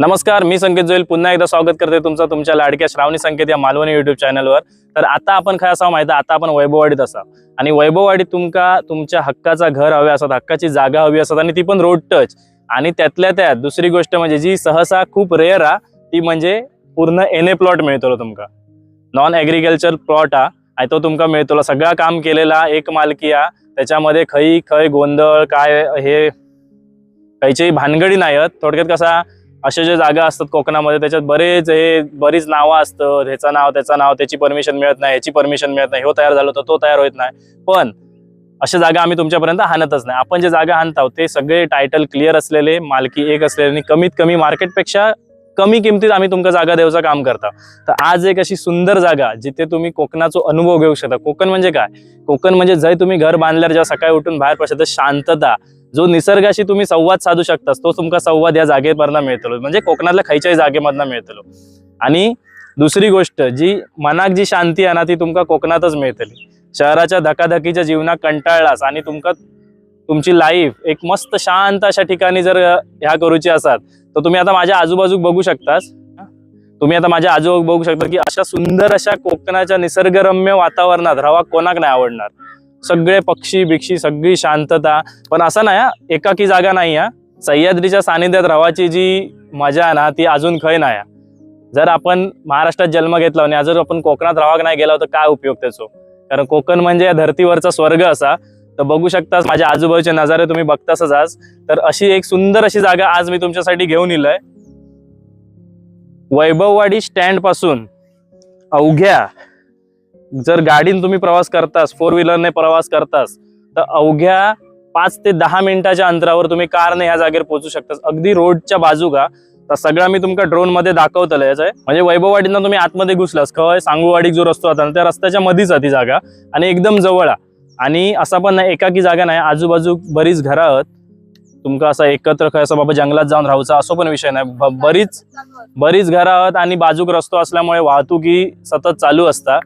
नमस्कार मी संकेत जोईल. पुन्हा एकदा स्वागत करते तुमचं तुमच्या लाडक्या श्रावणी संकेत या मालवणी युट्यूब चॅनलवर तर आता आपण काय असा माहिती आता आपण वैभववाडीत असा आणि वैभववाडीत तुमका तुमच्या हक्काचा घर हवे असतात हक्काची जागा हवी असतात आणि ती पण रोड टच आणि त्यातल्या त्यात दुसरी गोष्ट म्हणजे जी सहसा खूप रेअर हा ती म्हणजे पूर्ण एन ए प्लॉट मिळतो तुमका. नॉन ॲग्रिकल्चर प्लॉट हा आणि तो तुमका मिळतो सगळा काम केलेला एक मालकी हा त्याच्यामध्ये खई खय गोंधळ काय हे काहीची भानगडी नाही आहेत थोडक्यात कसा अशा ज्या जागा असतात कोकणामध्ये त्याच्यात बरेच हे बरीच नावं असतं. ह्याचं नाव त्याचं नाव त्याची परमिशन मिळत नाही ह्याची परमिशन मिळत नाही हो तयार झालो तर तो तयार होत नाही. पण अशा जागा आम्ही तुमच्यापर्यंत हाणतच नाही. आपण जे जागा हाणताव ते सगळे टायटल क्लिअर असलेले मालकी एक असलेले आणि कमीत कमी मार्केटपेक्षा कमी किमतीत आम्ही तुमका जागा द्यायचं काम करता. तर आज एक अशी सुंदर जागा जिथे तुम्ही कोकणाचा अनुभव घेऊ शकता. कोकण म्हणजे काय? कोकण म्हणजे जर तुम्ही घर बांधल्यावर जेव्हा सकाळी उठून बाहेर पडता तर शांतता. जो निसर्गाशी तुम्ही संवाद साधू शकता तो तुमका संवाद या जागेमधनं मिळतलो. म्हणजे कोकणातल्या खयच्याही जागेमधनं मिळतलो. आणि दुसरी गोष्ट जी मनाक जी शांती आहे ना ती तुमका कोकणातच मिळतली. शहराच्या धकाधकीच्या जीवनात कंटाळलास आणि तुमका तुमची लाईफ एक मस्त शांत अशा ठिकाणी जर ह्या करूची असात तर तुम्ही आता माझ्या आजूबाजू बघू शकतास. तुम्ही आता माझ्या आजूबाजू बघू शकता की अशा सुंदर अशा कोकणाच्या निसर्गरम्य वातावरणात रवा कोणाक नाही आवडणार. सगळे पक्षी बिक्षी सगळी शांतता. पण असं नाही एकाकी जागा नाही या सह्याद्रीच्या सानिध्यात रवाची जी मजा आहे ना ती अजून खय नाही हा. जर आपण महाराष्ट्रात जन्म घेतला आणि जर आपण कोकणात रावाक नाही गेला तर काय उपयोग त्याचो? कारण कोकण म्हणजे या धर्तीवरचा स्वर्ग असा. तर बघू शकतास माझ्या आजूबाजूचे नजारे तुम्ही बघतासच आज. तर अशी एक सुंदर अशी जागा आज मी तुमच्यासाठी घेऊन इलोय. वैभववाडी स्टँडपासून अवघ्या जर गाडीने तुम्ही प्रवास करतास फोर व्हीलरने प्रवास करतास तर अवघ्या पाच ते दहा मिनिटाच्या अंतरावर तुम्ही कारने ह्या जागेवर पोहोचू शकतास. अगदी रोडच्या बाजू का? तर सगळं मी तुमका ड्रोनमध्ये दाखवतलं याचं म्हणजे वैभववाडीनं तुम्ही आतमध्ये घुसलास खय सांगूवाडीक जो रस्तो आता त्या रस्त्याच्या मध्येच आहे ती जागा. आणि एकदम जवळ आहे. आणि असा पण नाही एकाकी जागा नाही आजूबाजू बरीच घरं आहेत. तुमका असा एकत्र खय असं बाबा जंगलात जाऊन राहूचा असं पण विषय नाही. बरीच बरीच घरं आहेत आणि बाजूक रस्तो असल्यामुळे वाहतुकी सतत चालू असता.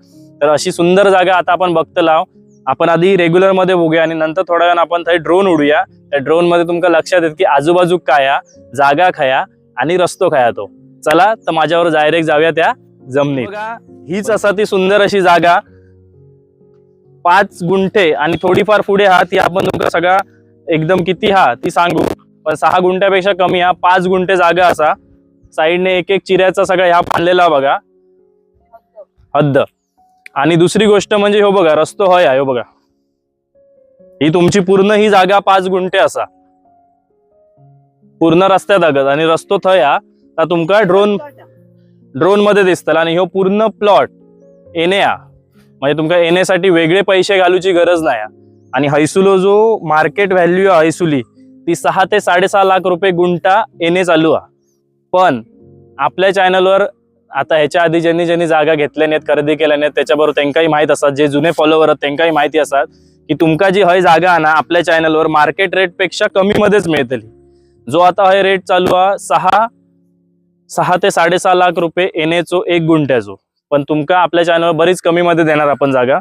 तर अशी सुंदर जागा आता आपण बघतलाव आपण आधी रेग्युलरमध्ये बघूया आणि नंतर थोड्या वेळानं आपण थंय ड्रोन उडूया. त्या ड्रोनमध्ये तुमका लक्षात येत की आजूबाजू काय जागा खया आणि रस्तो खया तो. चला तर माझ्यावर डायरेक्ट जाऊया त्या जमिनीत. हीच असा ती सुंदर अशी जागा. पाच गुंठे आणि थोडीफार पुढे हा ती आपण तुमका सगळा एकदम किती हा ती सांगू. पण सहा गुंठ्यापेक्षा कमी हा पाच गुंठे जागा असा. साईडने एक एक चिऱ्याचा सगळा ह्या बांधलेला बघा. हद्द. आणि दुसरी गोष्ट म्हणजे हो बघा रस्तो होय आहे, हो बघा. ही तुमची पूर्ण ही जागा पाच गुंठे असा. पूर्ण रस्त्यात अगत आणि रस्तो थंय हा तर तुमका ड्रोन ड्रोनमध्ये दिसतला. आणि ह्यो पूर्ण प्लॉट एने हा म्हणजे तुमका येण्यासाठी वेगळे पैसे घालूची गरज नाही हा. आणि हैसुलो जो मार्केट व्हॅल्यू आहे हैसुली ती सहा ते साडेसहा लाख रुपये गुंठा एने चालू आहे. पण आपल्या चॅनलवर आता ह्याच्या आधी ज्यांनी ज्यांनी जागा घेतल्या नाहीत खरेदी केल्या नाहीत त्याच्याबरोबर त्यांकाही माहीत असतात. जे जुने फॉलोवर आहेत त्यांकाही माहिती असतात की तुमका जी हय जागा आहे ना आपल्या चॅनलवर मार्केट रेटपेक्षा कमी मध्येच मिळतली. जो आता हय रेट चालू आहे सहा सहा ते साडेसहा लाख रुपये येण्याचो एक गुंठ्याचो. पण तुमका आपल्या चॅनलवर बरीच कमी मध्ये देणार आपण जागा.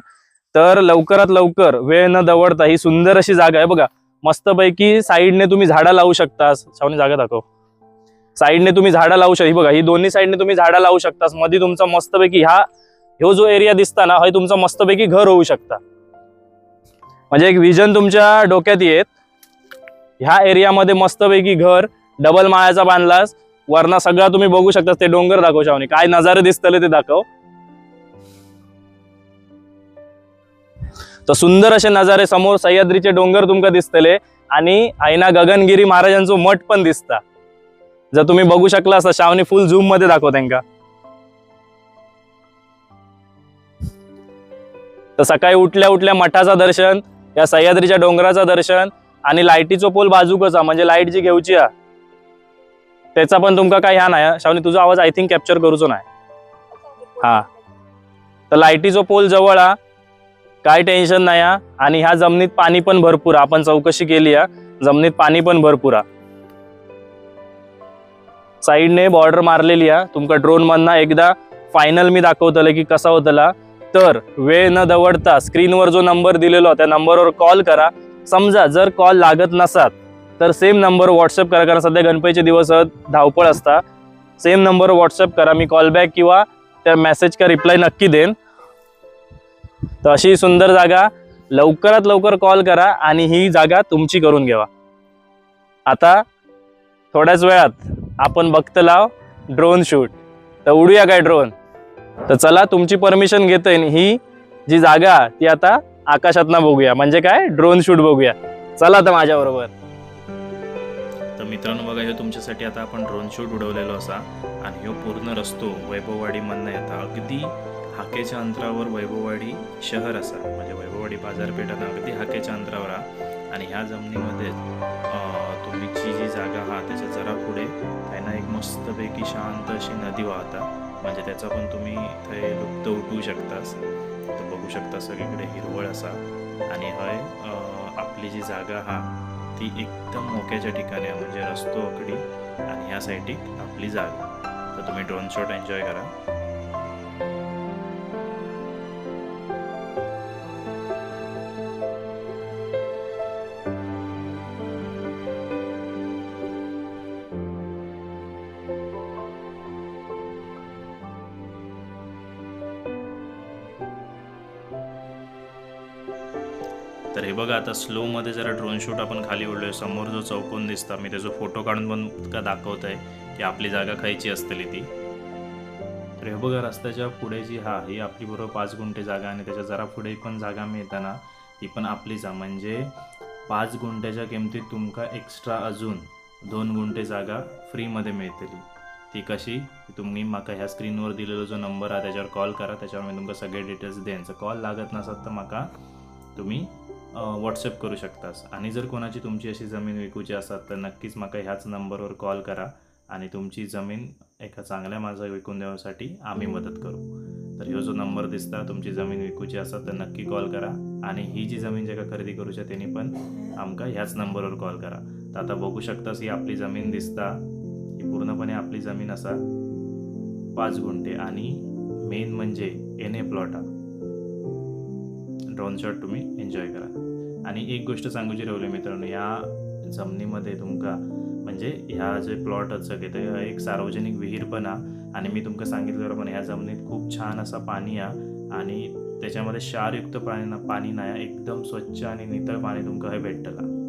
तर लवकरात लवकर वेळ न दवडता ही सुंदर अशी जागा आहे. बघा मस्तपैकी साईडने तुम्ही झाडं लावू शकता जागा दाखव. साईडने तुम्ही झाडं लावू शकता. बघा ही दोन्ही साईडने तुम्ही झाडं लावू शकता मध्ये तुमचा मस्तपैकी ह्या ह्यो जो एरिया दिसता ना हे तुमचा मस्तपैकी घर होऊ शकता. म्हणजे एक विजन तुमच्या डोक्यात येत. ह्या एरियामध्ये मस्तपैकी घर डबल माळ्याचा बांधलास. वरना सगळा तुम्ही बघू शकता ते डोंगर दाखव शावनी काय नजारे दिसतले ते दाखव. तर सुंदर असे नजारे समोर सह्याद्रीचे डोंगर तुमका दिसतले. आणि आईना गगनगिरी महाराजांचं मठ पण दिसता. जर तुम्ही बघू शकला असता शावनी फुल झूममध्ये दाखव त्यांना तर सकाळी उठल्या उठल्या मठाचं दर्शन या सह्याद्रीच्या डोंगराचं दर्शन आणि लाईटीचो पोल बाजूकच म्हणजे लाइट जी घेऊची हा त्याचा पण तुमका काय ह्या नाही. शावनी तुझा आवाज आय थिंक कॅप्चर करूचो नाही. हा. तर लाईटीचो पोल जवळ हा काय टेन्शन नाही हा आणि ह्या जमिनीत पाणी पण भरपूर आपण चौकशी केली हा जमिनीत पाणी पण भरपूर हा साईडने बॉर्डर मारलेली आहे. तुमका ड्रोनमधनं एकदा फायनल मी दाखवतलं की कसा होतला. तर वेळ न दवडता स्क्रीनवर जो नंबर दिलेला त्या नंबरवर कॉल करा. समजा जर कॉल लागत नसात तर सेम नंबर व्हॉट्सअप करा कारण सध्या गणपतीचे दिवस धावपळ असता. सेम नंबर व्हॉट्सअप करा मी कॉल बॅक किंवा त्या मेसेज का रिप्लाय नक्की देईन. तर अशी सुंदर जागा लवकरात लवकर कॉल करा आणि ही जागा तुमची करून घ्यावा आता थोड्याच वेळात आपण बघत लाव ड्रोन शूट तर उडूया काय ड्रोन तर चला तुमची परमिशन घेतोय ही जी जागा ती आता आकाशातनं बघूया. म्हणजे काय? ड्रोन शूट बघूया. चला तर माझ्याबरोबर. तर मित्रांनो बघा हे तुमच्यासाठी आता आपण ड्रोन शूट उडवलेलो असा. आणि ह्यो पूर्ण रस्तो वैभववाडीमधनं येता. अगदी हाकेच्या अंतरावर वैभववाडी शहर असा. म्हणजे वैभववाडी बाजारपेठानं अगदी हाकेच्या अंतरावर आणि ह्या जमिनीमध्ये अं, जी जागा हा त्याच्या जरा पुढे. त्यांना एक मस्तपैकी शांत अशी नदी वाहता. म्हणजे त्याचा पण तुम्ही थंय लुप्त उठवू शकतास. तर बघू शकता सगळीकडे हिरवळ असा. आणि हय आपली जी जागा हा ती एकदम मोक्याच्या ठिकाणी आहे. म्हणजे रस्तो अकडी आणि ह्या साईडीक आपली जागा. तर तुम्ही ड्रोन शॉट एन्जॉय करा. तर हे बघा आता स्लोमध्ये जरा ड्रोन शूट आपण खाली उडलोय समोर जो चौकोन दिसता मी त्याचा फोटो काढून पण का दाखवत आहे की आपली जागा खायची असतली ती. तर हे बघा रस्त्याच्या पुढे जी हा ही आपली बरोबर पाच गुंठे जागा आणि त्याच्या जरा पुढे पण जागा मिळताना ती पण आपलीच आहे म्हणजे पाच गुंठ्याच्या किमतीत तुमका एक्स्ट्रा अजून दोन गुंठे जागा फ्रीमध्ये मिळतली. ती कशी? तुम्ही माका ह्या स्क्रीनवर दिलेलो जो नंबर आहे त्याच्यावर कॉल करा. त्याच्यावर मी तुमका सगळे डिटेल्स देईन. कॉल लागत नसत तर माका तुम्ही व्हॉट्सअप करू शकतास. आणि जर कोणाची तुमची अशी जमीन विकूची असतात तर नक्कीच माका ह्याच नंबरवर कॉल करा आणि तुमची जमीन एका चांगल्या माझा विकून देण्यासाठी आम्ही मदत करू. तर ह्यो जो नंबर दिसता तुमची जमीन विकूची असतात तर नक्की कॉल करा. आणि ही जी जमीन जेका खरेदी करूच्या त्यांनी पण आमका ह्याच नंबरवर कॉल करा. तर आता बघू शकतास ही आपली जमीन दिसता. ही पूर्णपणे आपली जमीन असा पाच गुंठे. आणि मेन म्हणजे एन ए प्लॉट हा. ड्रोन शॉट तुम्ही एन्जॉय करा. आणि एक गोष्ट सांगूची राहिली मित्रांनो या जमिनीमध्ये तुमका म्हणजे ह्या जे प्लॉट सगळे ते एक सार्वजनिक विहीर पण हा आणि मी तुमका सांगितलं पण ह्या जमिनीत खूप छान असा पाणी हा आणि त्याच्यामध्ये क्षारयुक्त पाणी पाणी नाही एकदम स्वच्छ आणि नितळ पाणी तुमका हे भेटतला